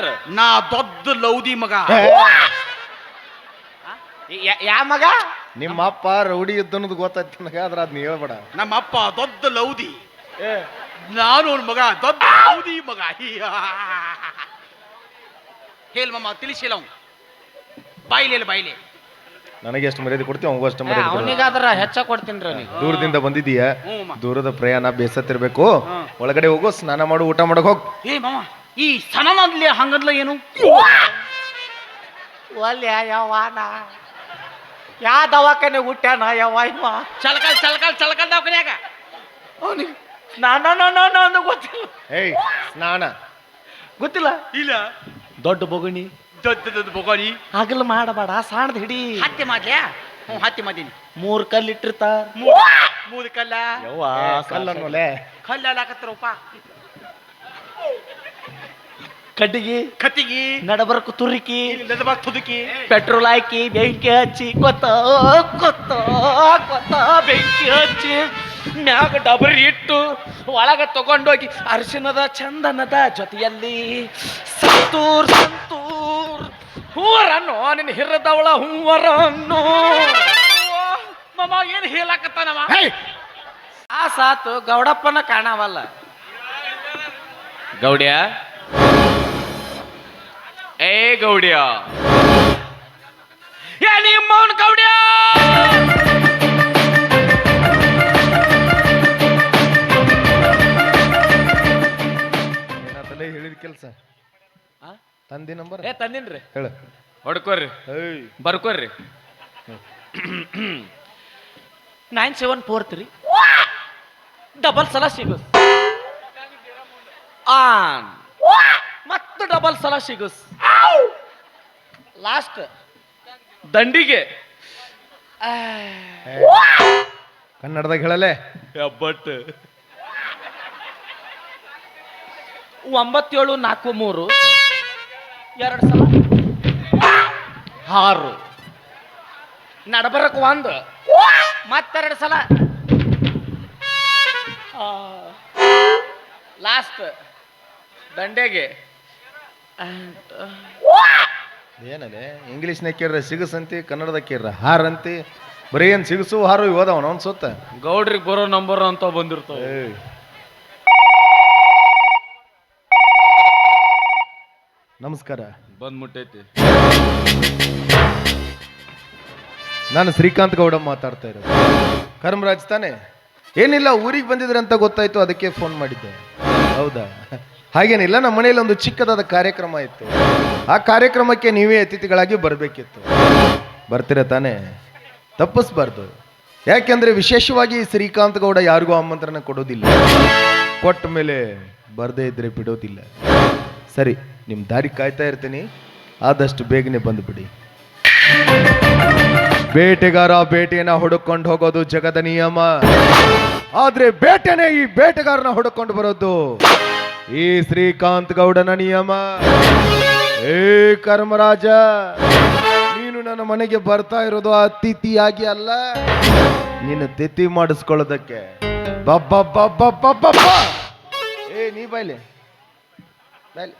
ಯಾರು? ನಾ ದೊಡ್ಡ ಲೌದಿ ಮಗ. ಯಾ ಮಗ? ನಿಮ್ಮ ಅಪ್ಪ ರೌಡಿ ಇದ್ದ ಅನ್ನೋದು ಗೊತ್ತಾಯ್ತು ನನಗೆ ಆದ್ರೆ ಅದನ್ನ ಹೇಳ್ಬೇಡ. ನಮ್ಮ ಅಪ್ಪ ದೊಡ್ಡ ಲೌದಿ. ನಾನು ಅವ್ನ ಮಗ ದೊಡ್ಡ ಲೌದಿ ಮಗ. ಹೇಲ್ ಮಮ್ಮ ತಿಳಿಸಿಲ್ಲ ಅವ್ನು. ಬಾಯ್ಲೆ ಬಾಯ್ಲಿ. ನನಗೆ ಎಷ್ಟು ಮರ್ಯಾದೆ ಕೊಡ್ತೀವಿ ಅವಂಗೂ ಅಷ್ಟು ಮರ್ಯಾದೆ ಕೊಡು. ಅವನಿಗಾದ್ರ ಹೆಚ್ಚ ಕೊಡ್ತೀನಿ ರೀ ದೂರದಿಂದ ಬಂದಿದೀಯ ಹ್ಞೂ ಅಮ್ಮ. ದೂರದ ಪ್ರಯಾಣ ಬೇಸತ್ತಿರ್ಬೇಕು. ಒಳಗಡೆ ಹೋಗು ಸ್ನಾನ ಮಾಡು ಊಟ ಮಾಡಕ್ ಹೋಗ್. ಏ ಮಾಮ ಈ ಸನನಲ್ಲಿ ಹಂಗದ್ಲ ಏನು? ಒಲ್ಯ ಯವ್ವಾನ ಯಾ ದವಾಖಾನೆ ಹುಟ್ಟ್ಯಾನ ಯವ್ವ ಇವ? ಚಲಕಲ್ ಚಲಕಲ್ ಚಲಕಲ್ ದವಾಖಾನ್ಯಾಗ. ಅವನಿಗೆ ಸ್ನಾನ ನಾನು ಅಂದು ಗೊತ್ತಿಲ್ಲ. ಏಯ್ ಸ್ನಾನ. ಗೊತ್ತಿಲ್ಲ? ಇಲ್ಲ. ದೊಡ್ಡ ಬೊಗಣಿ. ದೊಡ್ಡ ದೊಡ್ಡ ಬೊಗಣಿ. ಹಗಲು ಮಾಡಬೇಡ ಸಾಣದ ಹಿಡಿ. ಹತ್ತಿ ಮಾಡ್ಲ್ಯಾ ಹ್ಞೂ ಹತ್ತಿ ಮಾಡೀನಿ. ಮೂರು ಕಲ್ಲು ಇಟ್ಟಿರ್ತಾರ. ಮೂರು ಕಲ್ಲ? ಯವ್ವ ಕಲ್ಲ ಹಾಕತ್ತಾರಪ್ಪ ಕಡ್ಡಿಗೆ ಕತ್ತಿಗಿ ನಡಬರಕು ತುರುಕಿ ನೆದಬಾಗ್ ತುದುಕಿ. ಪೆಟ್ರೋಲ್ ಹಾಕಿ ಬೆಂಕಿ ಹಚ್ಚಿ ಕೊತ್ತ ಕೊತ್ತ ಕೊತ್ತ ಬೆಂಕಿ ಹಚ್ಚಿ ಮ್ಯಾಗ ಡಬರಿ ಇಟ್ಟು ಒಳಗ ತಗೊಂಡೋಗಿ ಅರಿಶಿನದ ಚಂದನದ ಜೊತೆಯಲ್ಲಿ ಸಂತೂರ್ ಸಂತೂರ್ ಹೂವರನ್ನು ನಿನ್ನ ಹಿರದವಳ ಹೂವರನ್ನು. ಏನ್ ಏನು ಹೇಳಾಕತ್ತಾನವ? ಆ ಸಾತು ಗೌಡಪ್ಪನ ಕಾಣವಲ್ಲ. ಗೌಡ್ಯ? ಏ ಗೌಡ್ಯ. ಏ ನಿಮ್ಮವನ್ ಗೌಡ್ಯ. ಹೇಳಿದ ಕೆಲಸ. ಆ? ತಂದಿ ನಂಬರ್? ಏ ತಂದಿನ್ರಿ. ಹೇಳ. ಹೊಡ್ಕೋರಿ ಬರ್ಕೋರಿ nine seven four three double ಸಲ ಸಿಗೋದು ಆನ್ ಮತ್ತು ಡಬಲ್ ಸಲ ಸಿಗುಸ್. ಲಾಸ್ಟ್ ದಂಡಿಗೆ. ಕನ್ನಡದಾಗ ಹೇಳಲೆ. ಬಟ್ ಒಂಬತ್ತೇಳು ನಾಲ್ಕು ಮೂರು. ಎರಡು ಸಲ. ಆರು. ನಡಬರಕ್ ಒಂದು. ಮತ್ತೆರಡು ಸಲ. ಲಾಸ್ಟ್ ದಂಡೆಗೆ. ಏನಲೆ ಇಂಗ್ಲೀಷ್ನಾಗ ಕೇಳ್ರೆ ಸಿಗಸಂತಿ ಕನ್ನಡದಾಗ ಕೇಳ್ರ ಹಾರ್ ಅಂತಿ ಬರೀ ಏನು ಸಿಗಸು ಹಾರು ಓದವನ ಅವ್ನು ಸುತ್ತ? ಗೌಡ್ರಿಗೆ ಬರೋ ನಂಬರ್ ಅಂತ ಬಂದಿರ್ತಾವ. ಏಯ್. ನಮಸ್ಕಾರ. ಬಂದ್ಬಿಟ್ಟೈತಿ. ನಾನು ಶ್ರೀಕಾಂತ್ ಗೌಡ ಮಾತಾಡ್ತಾ ಇರೋದು. ಕರ್ಮರಾಜ್ ತಾನೆ? ಏನಿಲ್ಲ ಊರಿಗೆ ಬಂದಿದ್ರೆ ಅಂತ ಗೊತ್ತಾಯ್ತು ಅದಕ್ಕೆ ಫೋನ್ ಮಾಡಿದ್ದೆ. ಹೌದಾ? ಹಾಗೇನಿಲ್ಲ, ನಮ್ಮ ಮನೆಯಲ್ಲಿ ಒಂದು ಚಿಕ್ಕದಾದ ಕಾರ್ಯಕ್ರಮ ಇತ್ತು. ಆ ಕಾರ್ಯಕ್ರಮಕ್ಕೆ ನೀವೇ ಅತಿಥಿಗಳಾಗಿ ಬರಬೇಕಿತ್ತು. ಬರ್ತೀರ ತಾನೇ? ತಪ್ಪಿಸ್ಬಾರ್ದು. ಯಾಕೆಂದ್ರೆ ವಿಶೇಷವಾಗಿ ಶ್ರೀಕಾಂತ್ ಗೌಡ ಯಾರಿಗೂ ಆಮಂತ್ರಣ ಕೊಡೋದಿಲ್ಲ. ಕೊಟ್ಟ ಮೇಲೆ ಬರದೇ ಇದ್ರೆ ಬಿಡೋದಿಲ್ಲ. ಸರಿ ನಿಮ್ಮ ದಾರಿ ಕಾಯ್ತಾ ಇರ್ತೀನಿ. ಆದಷ್ಟು ಬೇಗನೆ ಬಂದುಬಿಡಿ. ಬೇಟೆಗಾರ ಬೇಟೆಯನ್ನ ಹುಡುಕೊಂಡು ಹೋಗೋದು ಜಗದ ನಿಯಮ. ಆದ್ರೆ ಬೇಟೆನೆ ಈ ಬೇಟೆಗಾರನ ಹುಡುಕೊಂಡು ಬರೋದು. ಈ ಶ್ರೀಕಾಂತ್ ಗೌಡನ ನಿಯಮ. ಏ ಕರ್ಮರಾಜ, ನೀನು ನನ್ನ ಮನೆಗೆ ಬರ್ತಾ ಇರೋದು ಅತಿಥಿಯಾಗಿ ಅಲ್ಲ. ನಿನ್ನ ತಿಥಿ ಮಾಡಿಸ್ಕೊಳ್ಳೋದಕ್ಕೆ. ಏ, ನೀ ಬಾಯ್ಲೆ ಬಾಯ್ಲೆ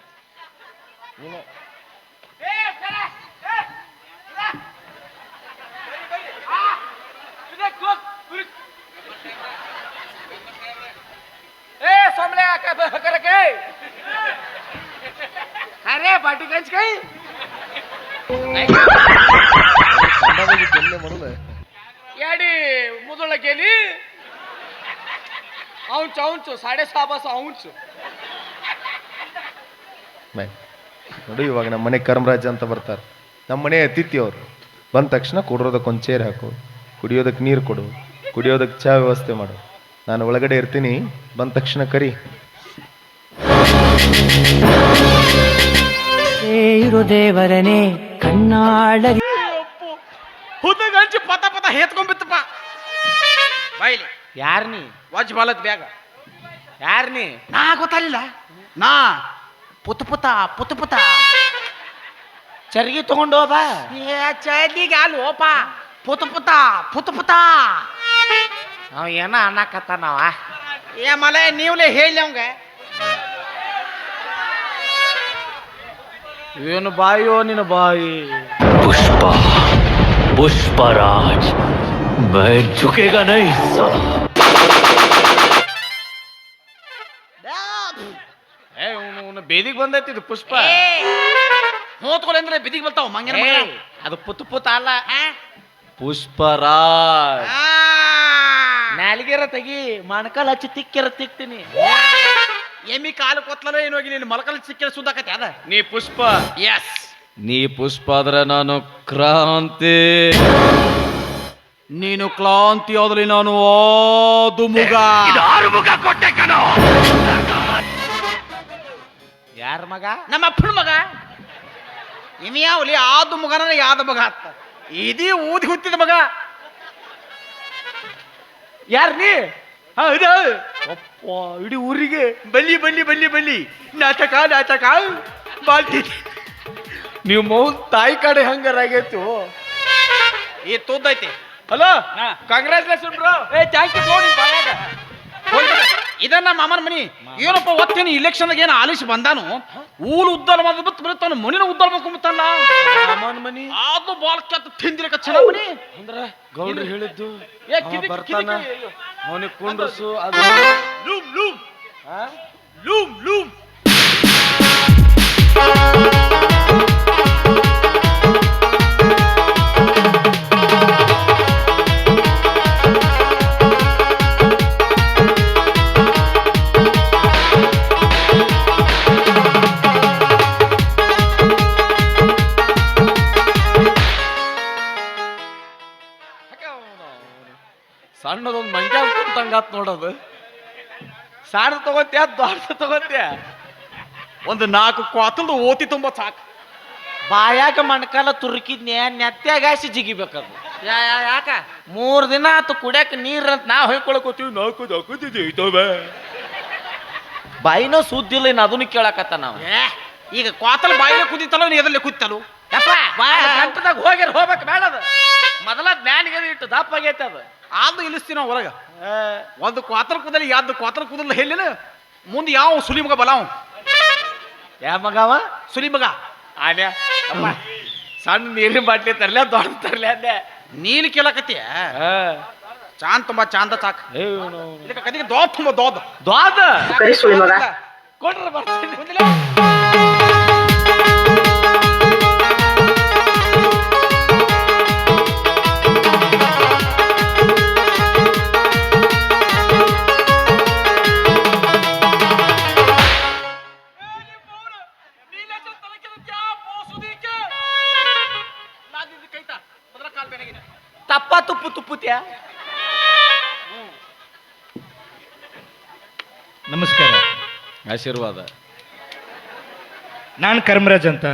ಮೆಣಸ್ಕಾಯಿ ಯಾಡಿ ಮುದುಳ ಕೇಳಿ ಸಾಡೆ ಸಾಬಾಸ ಅವಂಚು ನೋಡಿ ಇವಾಗ ನಮ್ಮ ಮನೆ ಕರ್ಮರಾಜ ಅಂತ ಬರ್ತಾರೆ. ನಮ್ಮ ಮನೆ ಅತಿಥಿ ಅವರು. ಬಂದ ತಕ್ಷಣ ಕುಡಿಯೋದಕ್ಕೊಂದು ಚೇರ್ ಹಾಕು. ಕುಡಿಯೋದಕ್ಕೆ ನೀರು ಕೊಡು. ಕುಡಿಯೋದಕ್ಕೆ ಚಾ ವ್ಯವಸ್ಥೆ ಮಾಡು. ನಾನು ಒಳಗಡೆ ಇರ್ತೀನಿ. ಬಂದ ತಕ್ಷಣ ಕರಿ. ಸೇರು ದೇವರನೇ ಕಣ್ಣಾಳರಿ. ಹುದ್ದಗಂಚಿ ಪತ ಪತ ಹೇತ್ಕೊಂಡ್ಬಿತ್ತಪ್ಪ. ಬೈಲಿ. ಯಾರ್ ನೀ? ವಾಜ್ ಬಾಲತ್ ಬ್ಯಾಗ. ಯಾರ್ ನೀ? ನಾ ಗೊತ್ತಾಗಲಿಲ್ಲ ನಾ ಪುತ ಪುತ ಪುತ ಪುತ. ಚರ್ಗಿ ತಗೊಂಡು ಹೋದ ಏ ಚದಿಗೆ ಓಪ ಪುತ ಪುತ ಪುತ ಪುತ. ಅವ ಏನ ಅನ್ನಕತ್ತಾನವ. ಏ ಮಲೆ ನೀವ್ಲೇ ಹೇಳಿ ಅವಂಗ. ಏನು ಬಾಯಿಯೋ ನಿನ್ನ ಬಾಯಿ? ಪುಷ್ಪ ಪುಷ್ಪರಾಜ್ ಮೈ ಝುಕೇಗಾ ನೈ ಏ ಬೇದಿಗೆ ಬಂದೈತಿ ಇದು ಪುಷ್ಪ. ಹೋತ್ಕೊಳ ಅಂದ್ರೆ ಬಿದಿಗೆ ಬರ್ತಾವ ಮಂಗಿನ ಅದು ಪುತ್ ಪುತ್ ಅಲ್ಲ. ಪುಷ್ಪರಾಜ್. ನಾಲಿಗೆರ ತೆಗಿ ಮಣಕಾಲ್ ಹಚ್ಚಿ ತಿಕ್ಕಿರ ತಿಕ್ತೀನಿ. ಎಮ್ಮಿ ಕಾಲು ಕೊತ್ತಲ ಏನು ಹೋಗಿ ನೀನು ಮಲಕಲ್ ಸಿಕ್ಕಿರ ಸುದ್ದಾಕತ್ತೆ ಅದ? ನೀ ಪುಷ್ಪ. ಎಸ್ ನೀ ಪುಷ್ಪ ಆದ್ರೆ ನಾನು ಕ್ರಾಂತಿ. ನೀನು ಕ್ಲಾಂತಿ ಆದ್ರೆ ನಾನು ಆದು ಮುಗ ಯಾರ ಮಗ? ನಮ್ಮ ಅಪ್ಪನ ಮಗ. ಇವ ಯಾವಲಿ ಆದು ಮಗನ ಯಾದ ಮಗ ಅತ್ತ ಇದೀ ಊದಿ ಹುತ್ತಿದ ಮಗ. ಯಾರ್ ನೀ? ಹೌದ ಅಪ್ಪ ಇಡೀ ಊರಿಗೆ ಬಲ್ಲಿ ಬಲ್ಲಿ ಬಲ್ಲಿ ಬಲ್ಲಿ. ನಾಟಕ ನಾಟಕ. ಬಾಲ್ತಿ ನೀವು ಮೌ ತಾಯಿ ಕಡೆ ಹಂಗಾರಾಗೈತು. ಈ ತೋದೈತೆ ಹಲೋ. ಕಂಗ್ರಾಚುಲೇಷನ್ ಬ್ರೋ ಏ ಥ್ಯಾಂಕ್ ಯು ನೋಡಿ ಬಾಯಾಗ. ಇದನ್ನ ಮಾಮನ ಮನಿ ಏನಪ್ಪ ಒತ್ತೇನು ಇಲೆಕ್ಷನ್ ಏನು ಆಲಿಸಿ ಬಂದಾನು? ಊರು ಉದ್ದಾರ ಮಾಡಿ ಬಿತ್ತು ಬರುತ್ತಾನ ಮನಿನ ಉದ್ದಾರ ಮಾಡ್ಕೊಂಬತ್ತಲ್ಲ ಅಮ್ಮನ್ ಮನಿ? ಅದು ಬಾಲ್ ಕೆತ್ತ ತಿಂದಿರಕ ಚೆನ್ನಾಗ್ ಮನಿ. ಅಂದ್ರ ಗೌಡ್ರು ಹೇಳಿದ್ದು ಏ, ಬರ್ತಾನ. ಅವನಿಗೆ ಕುಂಡ್ರಸು ಅದು ಲೂಮ್ ಲೂಮ್? ಲೂಮ್ ಲೂಮ್. ಸಣ್ಣ ತಗೋತ್ಯಾ ದೊಡ್ಡ ತಗೋತ್ಯಾ? ಒಂದು ನಾಲ್ಕು ಕ್ವಾತಲ್ದು ಓತಿ ತುಂಬ ಸಾಕು. ಬಾಯಾಗ ಮಣ್ಕಾಲ ತುರುಕಿದ್ನೆ ನೆತ್ತಾಗಾಸಿ ಜಿಗಿಬೇಕದು. ಯಾ ಯಾ ಯಾಕ? ಮೂರು ದಿನ ಆತು ಕುಡ್ಯಾಕ ನೀರು ಅಂತ ನಾ ಹೊಯ್ಕೊಳಕೋತೀವಿ ನಾಲ್ಕು ದಕ್ಕದಿದೆ ಬಾಯಿನೋ ಸುದ್ದಿಲ್ಲ ಇನ್ನು ಅದನ್ನು ಕೇಳಕತ್ತ ನಾವು. ಈಗ ಕ್ವಾತಲ್ ಬಾಯಿನ ಕುದಿತಲ್ಲ ನೀ ಎದಲ್ಲೇ ಕುದಿತಲು ಯಪ್ಪ ಗಂಟದಾಗ ಹೋಗ್ಯಾರ ಹೋಗ್ಬೇಕು ಅದು. ಮೊದಲ ಜ್ಞಾನಿಗೆ ಇಟ್ಟು ದಪ್ಪ ಆಗೈತೆ ಅದು. ಆದು ಇಳಿಸ್ತೀವಿ ನಾವು ಹೊರಗ. ಒಂದು ಕ್ವಾತ್ರ ಕೂದಲಿ ಯಾವ್ದು ಕ್ವಾತ್ರ ಕುದಲ್ ಹೇಳಿಲ್ಲ? ಮುಂದೆ ಯಾವ ಸುಲಿ ಮಗ ಬಲಾವ್? ಯಾ ಮಗವ? ಸುಲಿ ಮಗ ಆನೆ. ಅಮ್ಮ ಸಣ್ಣ ನೀರಿನ ಬಾಟ್ಲಿ ತರ್ಲೆ ದೊಡ್ಡ ತರ್ಲೆ ಅಂದೆ. ನೀಲಿ ಕೇಳಕತ್ತೀಯ ಚಾಂದ್ ತುಂಬಾ ಚಾಂದ ಚಾಕ್ ಇದಕ್ಕೆ ಕದಿಗೆ ದೋದ್ ತುಂಬ ದೋದ್. ದ್ವಾದ ಕೊಡ್ರ ಬರ್ತೀನಿ. ತುಪ್ಪುತ್ಯಾ? ನಮಸ್ಕಾರ. ಆಶೀರ್ವಾದ. ನಾನು ಕರ್ಮರಾಜ್ ಅಂತ.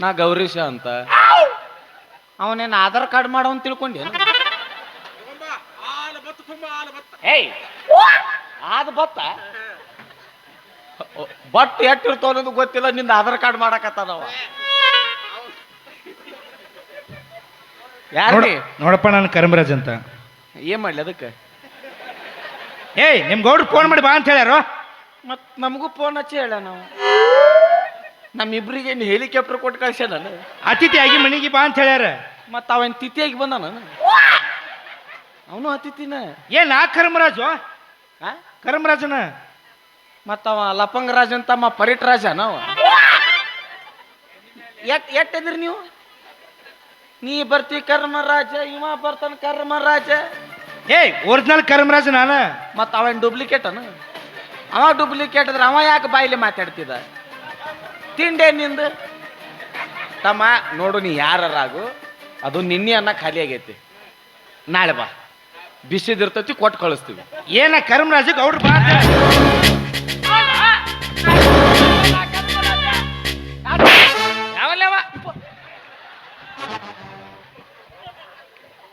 ನಾ ಗೌರೀಶ ಅಂತ. ಅವನೇನು ಆಧಾರ್ ಕಾರ್ಡ್ ಮಾಡೋನ್ ತಿಳ್ಕೊಂಡಿ? ಏಯ್! ಆದ ಬತ್ತ? ಬಟ್ ಎಟ್ಟಿರ್ತಾವ ಅನ್ನೋದು ಗೊತ್ತಿಲ್ಲ ನಿಂದ ಆಧಾರ್ ಕಾರ್ಡ್ ಮಾಡಕತ್ತಾನವ. ಯಾರು ನೋಡ ನೋಡಪ್ಪ ನಾನು ಕರ್ಮರಾಜ್ ಅಂತ. ಏನ್ ಮಾಡ್ಲಿ ಅದಕ್ಕೆ? ಏಯ್ ನಿಮ್ ಗೌಡ್ರು ಫೋನ್ ಮಾಡಿ ಬಾ ಅಂತ ಹೇಳ್ಯಾರ. ಮತ್ ನಮಗೂ ಫೋನ್ ಹಚ್ಚಿ ಹೇಳ ನಾವು. ನಮ್ಮಿಬ್ರಿಗೆ ಹೆಲಿಕಾಪ್ಟರ್ ಕೊಟ್ಟು ಕಳ್ಸ್ಯಾನ ಅತಿಥಿ ಆಗಿ ಮನೆಗೆ ಬಾ ಅಂತ ಹೇಳ್ಯಾರ. ಮತ್ತ ಅವನ್ ತಿಥಿಯಾಗಿ ಬಂದಾನ. ಅವನು ಅತಿಥಿನ. ಏನ್ ಆ ಕರ್ಮರಾಜು? ಆ? ಕರ್ಮರಾಜನ? ಮತ್ತ ಅವ ಲಪಂಗ ರಾಜ ಅಂತ ಅಮ್ಮ ಪರಿಟ್ ರಾಜ ನಾವ ಎಟ್ ಎಟ್ ಎದ್ರಿ ನೀವು? ನೀ ಬರ್ತಿ ಕರ್ಮರಾಜ ಇವ ಬರ್ತಾನ ಕರ್ಮರಾಜ. ಏ ಒರಿಜಿನಲ್ ಕರ್ಮರಾಜ ನಾನು? ಮತ್ತೆ ಅವನ್ ಡೂಪ್ಲಿಕೇಟ್ ಅನ? ಅವ ಡೂಪ್ಲಿಕೇಟ್ ಅಂದ್ರೆ ಅವ ಯಾಕೆ ಬಾಯಿಲಿ ಮಾತಾಡ್ತಿದ? ತಿಂಡೆ ನಿಂದು? ತಮ್ಮ ನೋಡು ನೀ ಯಾರಾಗು ಅದು ನಿನ್ನೆ ಅನ್ನ ಖಾಲಿ ಆಗೈತಿ. ನಾಳೆ ಬಾ. ಬಿಸಿದಿರ್ತೈತಿ ಕೊಟ್ಟು ಕಳಿಸ್ತೀವಿ. ಏನ ಕರ್ಮರಾಜಕ್ಕೆ ಅವ್ರು ಬಾ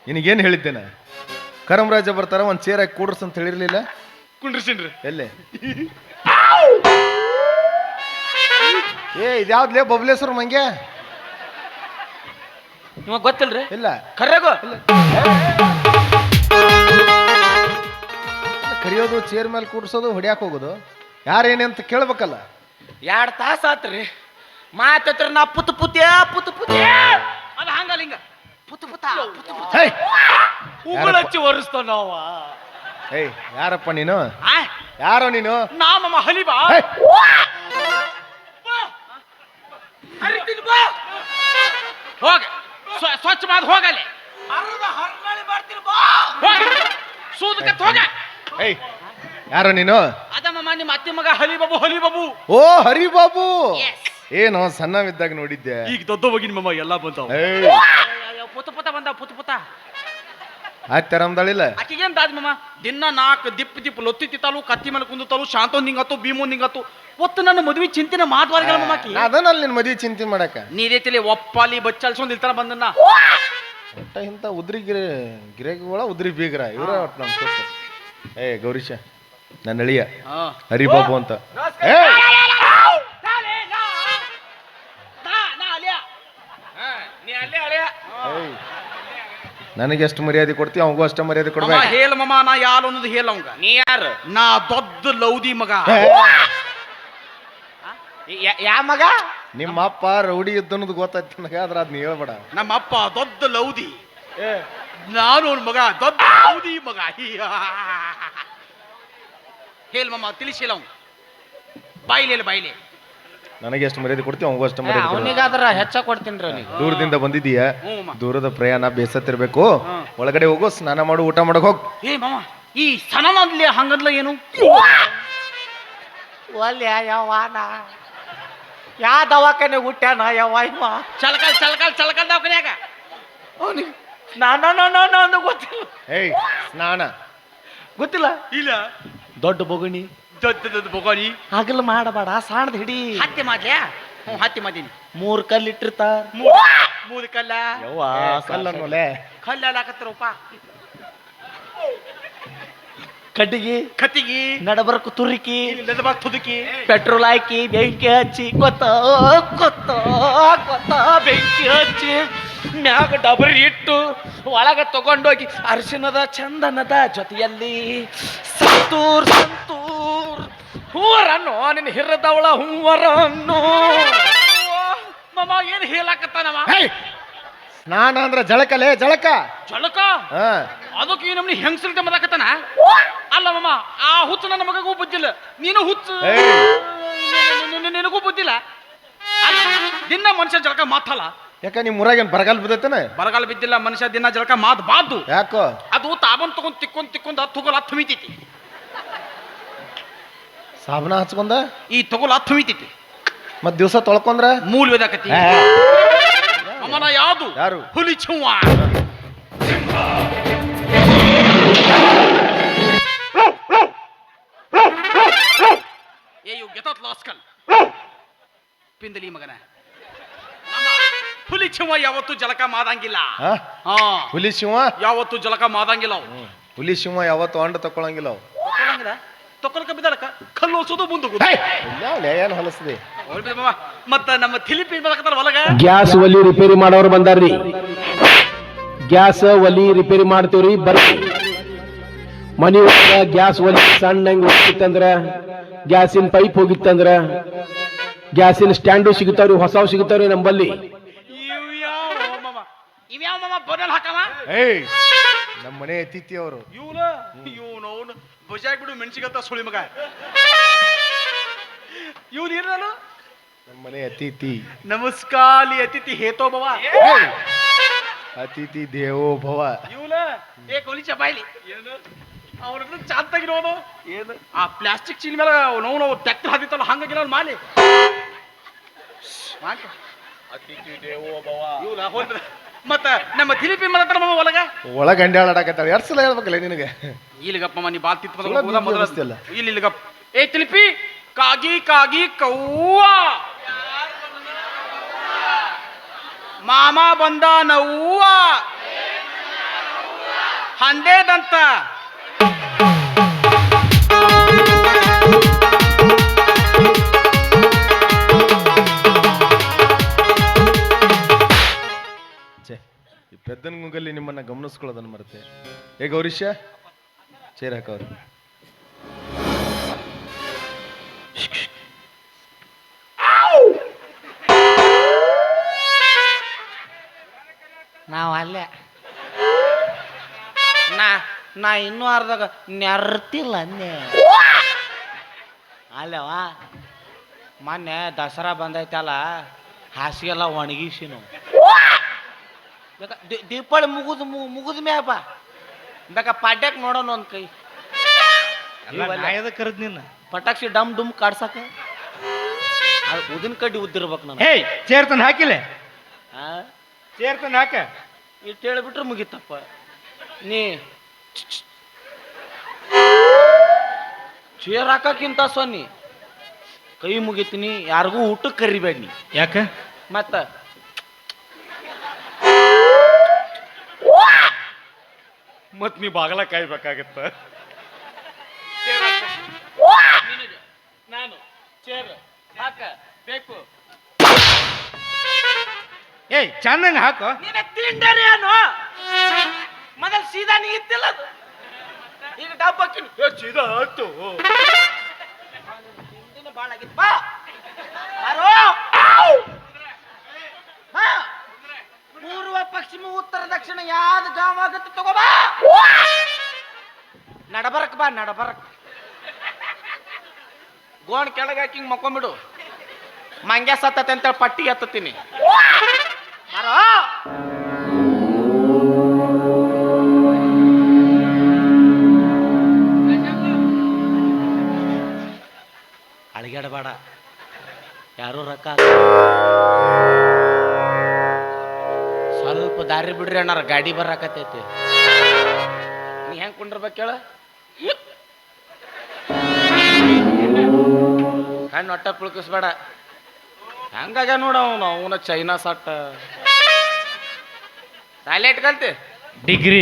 ನಿನಗೇನು ಹೇಳಿದ್ದೇನೆ? ಕರಮರಾಜ ಬರ್ತಾರ ಒಂದು ಚೇರ್ ಹಾಕಿ ಕೂಡ್ರಸ್ ಅಂತ ಹೇಳಿರ್ಲಿಲ್ಲ? ಕುಂಡ್ರಿಸಿನ್ರಿ. ಎಲ್ಲೇ? ಏ ಇದ್ಯಾವ್ದ್ಲೇ ಬಬ್ಲೇಶ್ವರ ಮಂಗೆ ನಿಮಗೆ ಗೊತ್ತಿಲ್ರಿ? ಇಲ್ಲ. ಕರೆಗೋ ಕರಿಯೋದು ಚೇರ್ ಮೇಲೆ ಕೂಡ್ಸೋದು ಹೊಡ್ಯಾಕ್ ಹೋಗೋದು. ಯಾರೇನೇ ಅಂತ ಕೇಳ್ಬೇಕಲ್ಲ? ಎರಡು ತಾಸು ಆತ್ರಿ. ಮಾತತ್ರ ನಾ ಪುತ್ ಪುತ್ಯ ಪುತ್ ಪುತ್ಯ. ಅದು ಹಂಗಲ್ಲ ಹಿಂಗ. ಪುತ್ ಪುತ ಪುತ್ ಉಗುಳಚ್ಚಿ ಅವ ಏಯ್ ಯಾರಪ್ಪ ನೀನು? ಆ, ಯಾರೋ ನೀನು? ನಾ ಮಮ್ಮ ಹಲಿಬಾ. ಹೇಯ್, ಹರಿತೀನಿ ಬಾ! ಹೋಗ. ಸ್ವ- ಸ್ವಚ್ಛ ಮಾಡಿ ಬಾ! ಹೋಗ. ಸೂದಕತ್ ಹೋಗ. ಏಯ್ ಯಾರೋ ನೀನು? ಅದ ಮಮ್ಮ ನಿಮ್ಮ ಅತ್ತೆ ಮಗ ಹಲಿ ಬಾಬು ಹಲಿ ಬಾಬು ಓ ಹರಿಬಾಬು! ಏನು ಸಣ್ಣವಿದ್ದಾಗ ನೋಡಿದ್ದೆ. ಈಗ ದೊಡ್ಡ ಹೋಗಿ ನಿಮ್ಮಮ್ಮ ಎಲ್ಲ ಬಂದವ. ಏಯ್ ಪುತ ಪುತ ಬಂದ ಪುತ ಪುತ. ಆಯ್ತಾರಂದಳಿಲ್ಲ ಆಕಿಗೇನ್ ದಾದ್ ಮಮ್ಮ ದಿನ ನಾಲ್ಕು ದಿಪ್ ದಿಪ್ ಲೊತ್ತಿ ತಿತ್ತಾಲು ಕತ್ತಿ ಮೇಲೆ ಕುಂದುತ್ತಾಲು ಶಾಂತೊಂದ್ ಹಿಂಗತ್ತು ಭೀಮೊಂದ್ ಹಿಂಗತ್ತು ಒತ್ತು ನನ್ನ ಮದುವೆ ಚಿಂತಿನ ಮಾತುವಾರಿಗಳ ಮಮ್ಮ ಆಕಿ. ಅದನ್ನಲ್ಲಿ ನಿನ್ ಮದ್ವಿ ಚಿಂತೆ ಮಾಡಕ. ನೀರೇತಿಲಿ ಒಪ್ಪಾಲಿ ಬಚ್ಚಲ್ಸೊಂದ್ ಇಲ್ತಾನ ಬಂದನ್ನ. ಒಟ್ಟ ಇಂಥ ಉದ್ರಿ ಗಿರೆ ಗಿರೆಗಳ ಉದ್ರಿ ಬೀಗ್ರ ಇವ್ರ ಒಟ್ಟು ನಮ್ಮ ಏ ಗೌರೀಶ ನನ್ನ ಅಳಿಯ ಹರಿಬಾಬು ಅಂತ. ಏಯ್! ನನಗೆ ಎಷ್ಟು ಮರ್ಯಾದೆ ಕೊಡ್ತೀವಿ ಅವಂಗೂ ಅಷ್ಟ ಮರ್ಯಾದೆ ಕೊಡ್ಬೇಕು. ಹೇಳ ಮಮ್ಮ ನಾ ಯಾರು ಅನ್ನೋದು ಹೇಳ ಅವಂಗ. ನೀ ಯಾರು? ನಾ ದೊಡ್ಡ ಲೌದಿ ಮಗ. ಯಾ ಮಗ? ನಿಮ್ಮ ಅಪ್ಪ ರೌಡಿ ಇದ್ದನ್ನೋದು ಗೊತ್ತಾಯ್ತು ನನಗೆ ಆದ್ರೆ ಅದನ್ನ ಹೇಳ್ಬೇಡ. ನಮ್ಮ ಅಪ್ಪ ದೊಡ್ಡ ಲೌದಿ. ನಾನು ಅವ್ನ ಮಗ ದೊಡ್ಡ ಲೌದಿ ಮಗ. ಹೇಳ ಮಮ್ಮ ತಿಳಿಸಿಲ್ಲ ಅವ್ನು ಬಾಯ್ಲಿ ಬಾಯ್ಲಿ. ನನಗೆ ಎಷ್ಟು ಮರ್ಯಾದೆ ಕೊಡ್ತೀವಿ ಅವಂಗೂ ಅಷ್ಟು ಮರ್ಯಾದೆ ಅವನಿಗಾದ್ರ ಹೆಚ್ಚ ಕೊಡ್ತೀನಿ ಅವನಿಗೆ ದೂರದಿಂದ ಬಂದಿದೀಯ? ಹ್ಞೂ. ದೂರದ ಪ್ರಯಾಣ ಬೇಸತ್ತಿರ್ಬೇಕು. ಒಳಗಡೆ ಹೋಗು ಸ್ನಾನ ಮಾಡು ಊಟ ಮಾಡಕ್ ಹೋಗ್. ಏ ಮಾಮ ಈ ಸನನದ್ಲಿ ಹಂಗದ್ಲ ಏನು? ಒಲ್ಯ ಯವ್ವಾನ? ಯಾ ದವಾಖಾನೆ ಹುಟ್ಟ್ಯಾನ ಯವ್ವ ಇವ? ಚಲಕಲ್ ಚಲಕಲ್ ಚಲಕಲ್ ದವಾಖಾನ್ಯಾಗ. ಅವನಿಗೆ ನಾನು ನಾನು ಗೊತ್ತಿಲ್ಲ. ಏಯ್ ಸ್ನಾನ. ಗೊತ್ತಿಲ್ಲ? ಇಲ್ಲ. ದೊಡ್ಡ ಬೊಗಣಿ. ದೊಡ್ಡ ಹಗಲು ಮಾಡಬೇಡ ಸಾಣದ್ ಹಿಡಿ. ಹತ್ತಿ ಮಾಡ್ಲ್ಯಾ? ಹ್ಞೂ ಹತ್ತಿ ಮಾಡೀನಿ ಮೂರ್ ಕಲ್ ಇಟ್ಟಿರ್ತಾರ. ಮೂರು ಕಲ್ಲ? ಯವ್ವಾ ಕಲ್ಲನ್ನೋಲೆ ಕಲ್ಲ ಹಾಕತ್ತಾರಪ್ಪ ಕಡ್ಡಿಗೆ ಕತ್ತಿಗಿ ನಡಬರ್ಕು ತುರುಕಿ. ನೆದಬಾಗ್ ತುದುಕಿ. ಪೆಟ್ರೋಲ್ ಹಾಕಿ ಬೆಂಕಿ ಹಚ್ಚಿ ಕೊತ್ತ ಕೊತ್ತ ಕೊತ್ತ ಬೆಂಕಿ ಹಚ್ಚಿ ಮ್ಯಾಗ ಡಬರಿ ಇಟ್ಟು ಒಳಗ ತಗೊಂಡೋಗಿ ಅರಿಶಿನದ ಚಂದನದ ಜೊತೆಯಲ್ಲಿ ಸಂತೂರ್ ಸಂತೂರ್. ಹೂವರನ್ನು ನಿನ್ನ ಹಿರದವಳ ಹೂವರನ್ನು. ಮಮ್ಮ ಏನ್ ಹೇಳಕತ್ತಾನವ? ಹೇಯ್! ಸ್ನಾನ ಅಂದ್ರ ಜಳಕಲೇ ಜಳಕ. ಜಳಕ? ಹಾ. ಅದಕ್ಕೆ ಈ ನಮ್ನಿ ಹೆಂಗಸಲ್ತೆ ಮದಾಕತ್ತಾನ ಅಲ್ಲ ಮಮ್ಮ ಆ ಹುಚ್ಚು ನನ್ನ ಮಗಗೂ ಬುದ್ಧಿಲ್ಲ ನೀನು ಹುಚ್ಚು? ನಿನಗೂ ಬುದ್ಧಿಲ್ಲ ಅಲ್ಲ, ದಿನ ಮನುಷ್ಯ ಜಳಕ ಮಾತಲ್ಲ. ಯಾಕ ನಿಮ್ ಊರಾಗೇನ್ ಬರಗಾಲ ಬಿದ್ದೈತನ? ಬರಗಾಲ ಬಿದ್ದಿಲ್ಲ ಮನುಷ್ಯ ದಿನ ಜಳಕ ಮಾತ್ ಬಾದ್ದು. ಯಾಕೋ? ಅದು ತಾಬನ್ ತಗೊಂಡ್ ತಿಕ್ಕೊಂಡ್ ತಿಕ್ಕೊಂಡ್ ಹತ್ತು ತೊಗೊಲ್ ಹತ್ತು ಮಿತೈತಿ ಸಾಬನ ಹಚ್ಕೊಂಡ? ಈ ತಗೊಲ ಹತ್ತು ಮಿತೈತಿ ಮತ್ ದಿವ್ಸ ತೊಳ್ಕೊಂಡ್ರ? ಮೂಲ ವೇದಾಕತಿ ಅಮ್ಮನ ಯಾವುದು? ಯಾರು? ಹುಲಿ ಚುವ್ವ. ಏ ಯು ಗೆತತ್ ಲಾಸ್ಕಲ್. ಪಿಂದಲಿ ಮಗನ. ಹುಲಿ ಚುವ ಯಾವತ್ತು ಜಲಕ ಮಾದಂಗಿಲ್ಲ. ಹಾ? ಹುಲಿ ಶಿವ ಯಾವತ್ತು ಜಲಕ ಮಾದಂಗಿಲ್ಲ ಅವು. ಹುಲಿ ಶಿವ ಯಾವತ್ತು ಅಂಡ ತಕೊಳಂಗಿಲ್ಲ ಅವು. ತಕೊಳಂಗಿಲ್ಲ ತಕೊಳಕ ಬಿದ್ದಳಕ ಕಲ್ಲು ಓಸೋದು ಮುಂದೆ ಏನು ಹೊಲಸ್ದಿ. ಮತ್ತ ನಮ್ಮ ತಿಲಿಪಿ ಬರಕತ್ತಾರ ಹೊಲಗ? ಗ್ಯಾಸ್ ಒಲಿ ರಿಪೇರಿ ಮಾಡೋರು ಬಂದಾರ್ರಿ. ಗ್ಯಾಸ್ ಒಲಿ ರಿಪೇರಿ ಮಾಡ್ತೀವ್ರಿ ಬರ್ರಿ. ಮನಿ ಒಳಗ ಗ್ಯಾಸ್ ಒಲಿ ಸಣ್ಣ ಹೆಂಗ್ ಹೋಗಿತ್ತಂದ್ರ ಗ್ಯಾಸಿನ ಪೈಪ್ ಹೋಗಿತ್ತಂದ್ರ ಗ್ಯಾಸಿನ ಸ್ಟ್ಯಾಂಡು ಸಿಗುತ್ತಾವ್ರಿ ಹೊಸವ್ ಸಿಗುತ್ತಾವ್ರಿ ನಂಬಲ್ಲಿ. ಇವ್ ಯಾವ ಮಾಮ ಬೋನಲ್ ಹಾಕವ? ಏಯ್ ನಮ್ಮ ಮನೆ ಅತಿಥಿ ಅವರು. ಇವನ? ಇವನು ಬಜಾಗ್ ಬಿಡು ಮೆಣಸಿಗತ್ತ ಸುಳಿ ಮಗ. ಇವ್ನು ಏನಾನು ನಮ್ಮ ಮನೆ ಅತಿಥಿ. ನಮಸ್ಕಾರ ಅತಿಥಿ ಹೇತೋ ಭವ! ಅತಿಥಿ ದೇವೋ ಭವ. ಇವನ? ಏ ಕೊಲಿ ಚಪಾಯಿಲಿ. ಏನು? ಅವನ ಚಾಂತಾಗಿರೋದು ಏನು? ಆ ಪ್ಲಾಸ್ಟಿಕ್ ಚೀಲ ಮೇಲೆ ನೋವು ನಾವು ಟ್ಯಾಕ್ಟರ್ ಹಾದಿತ್ತಲ್ಲ ಹಂಗಾಗಿಲ್ಲ ಅವ್ನ್ ಮಾಲಿ. ಅತಿಥಿ ದೇವೋ ಭವ. ಇವನ ಹೋದ್ರ ಮತ್ತ ನಮ್ಮ ತಿಲಿಪಿ ಮಲತ್ರ ಮಾಮ ಒಳಗ ಒಳಗ? ಗಂಡ್ಯಾಳಾಡಕತ್ತಾಳ ಎರಡು ಸಲ ಹೇಳ್ಬೇಕಲ್ಲ ನಿನಗೆ? ಇಲ್ಲಿಗಪ್ಪ ಮನಿ ಬಾಲ್ ತಿತ್ ಸುಳ್ಳ ಬಿದ್ದಿ ಅವಸ್ಥೆ ಅಲ್ಲ. ಇಲ್ಲಿ ಇಲ್ಲಿಗಪ್ಪ. ಏ ತಿಲಿಪಿ ಕಾಗಿ ಕಾಗಿ ಕವ್ವ. ಮಾಮ ಬಂದ ನವ್ವ. ಹಂದೇದಂತ. ಪೆದ್ದನ ಗುಂಗಲ್ಲಿ ನಿಮ್ಮನ್ನು ಗಮನಿಸ್ಕೊಳ್ಳೋದನ್ನ ಮರೆತೆ. ಏ ಗೌರೀಶ, ಚೇರ್ ಹಾಕವ್ರು. ನಾವು ಅಲ್ಲೇ. ನಾ ನಾ ಇನ್ನೂ ಅರ್ಧಾಗ ನೆರ್ತಿಲ್ಲ ಅಂದೆ ಅಲ್ಲವಾ? ಮೊನ್ನೆ ದಸರಾ ಬಂದೈತಲ್ಲ, ಹಾಸಿಗೆಲ್ಲ ಒಣಗಿಸಿ ನಾವು ಬೇಕಾ ದಿ- ದೀಪಾವಳಿ ಮುಗುದ್ ಮುಗಿದ ಮುಗುದ್ ಬಾ. ಬೇಕಾ ಪಾಡ್ಯಕ್ಕೆ ನೋಡೋಣ ಒಂದು ಕೈ. ಅಲ್ಲ ನಾ ಎದಕ್ ಕರೆದ್ ನಿನ್ನ. ಪಟಾಕ್ಷಿ ಡಮ್ ಡುಮ್ ಕಾಡ್ಸಕ. ಅದು ಉದಿನ ಕಡ್ಡಿ ಉದ್ದಿರ್ಬೇಕು ನಾನು ಹೇ ಚೇರ್ ತಂದು ಹಾಕಿಲ್ಲ ಆ? ಚೇರ್ ತಂದು ಹಾಕ. ಇಟ್ಟು ಹೇಳ್ಬಿಟ್ರೆ ಮುಗೀತಪ್ಪ. ನೀ ಚೇರ್ ಹಾಕಕ್ಕಿಂತ ಸೊನ್ನಿ. ಕೈ ಮುಗಿತೀನಿ ಯಾರಿಗೂ ಊಟಕ್ಕೆ ಕರಿಬೇಡ. ನೀ ಯಾಕ? ಮತ್ತ ಮತ್ ನೀ ಬಾಗಲ ಕಾಯ್ಬೇಕಾಗತ್ತ. ನಾನು ಚೇರ್ ಹಾಕ ಬೇಕು. ಏಯ್ ಚಂದಂಗ ಹಾಕೋ. ನಿನ್ನ ತಿಂಡರಿ ಏನು? ಮೊದಲು ಸೀದಾ ನೀ ಇತ್ತಿಲ್ಲ ಅದು. ಈಗ ಡಬ್ಬ ಹಾಕಿನಿ. ಏ ಸೀದಾ ಆಯ್ತು ಬಾಳಾಗಿತ್ತು ಭಾಳ ಆಗಿತ್ತು ಬಾ! ಆಗುತ್ತೆ ತಗೋಬಾ ನಡಬರಕ್ ಬಾ, ನಡಬರಕ್. ಗೋಣ್ ಕೆಳಗೆ ಹಾಕಿ ಹಿಂಗ್ ಮಕ್ಕೊಂಬಿಡು. ಮಂಗ್ಯ ಸತ್ತತೆ ಅಂತೇಳಿ ಪಟ್ಟಿಗೆ ಎತ್ತತೀನಿ. ಬರೋ. ಅಳಿಗಾಡಬೇಡ ಯಾರು ರೊಕ್ಕ. ಸ್ವಲ್ಪ ದಾರಿ ಬಿಡ್ರಿ ಅಣ್ಣಾರ ಗಾಡಿ ಬರಾಕತೈತಿ ನೀ ಹೆಂಗ್ ಕುಂಡಿರ್ಬೇಕು ಹೇಳ ಕಣ್ಣು ಒಟ್ಟ ಪುಳ್ಕಿಸ್ಬೇಡ. ಹಂಗಾಗ ನೋಡ ಅವನು ಅವನ ಚೈನಾ ಸಟ್ಟ. ಸಾಲೆ ಇಟ್ಕಲ್ತಿ ಡಿಗ್ರಿ.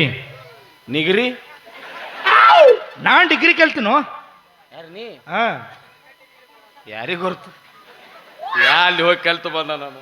ನಿಗ್ರಿ? ನಾನ್ ಡಿಗ್ರಿ ಕೇಳ್ತೀನೋ? ಯಾರು ನೀ? ಹಾ. ಯಾರಿಗೆ ಗೊತ್ತು ಯಾ ಅಲ್ಲಿ ಹೋಗಿ ಕಲ್ತು ಬಂದ ನಾನು.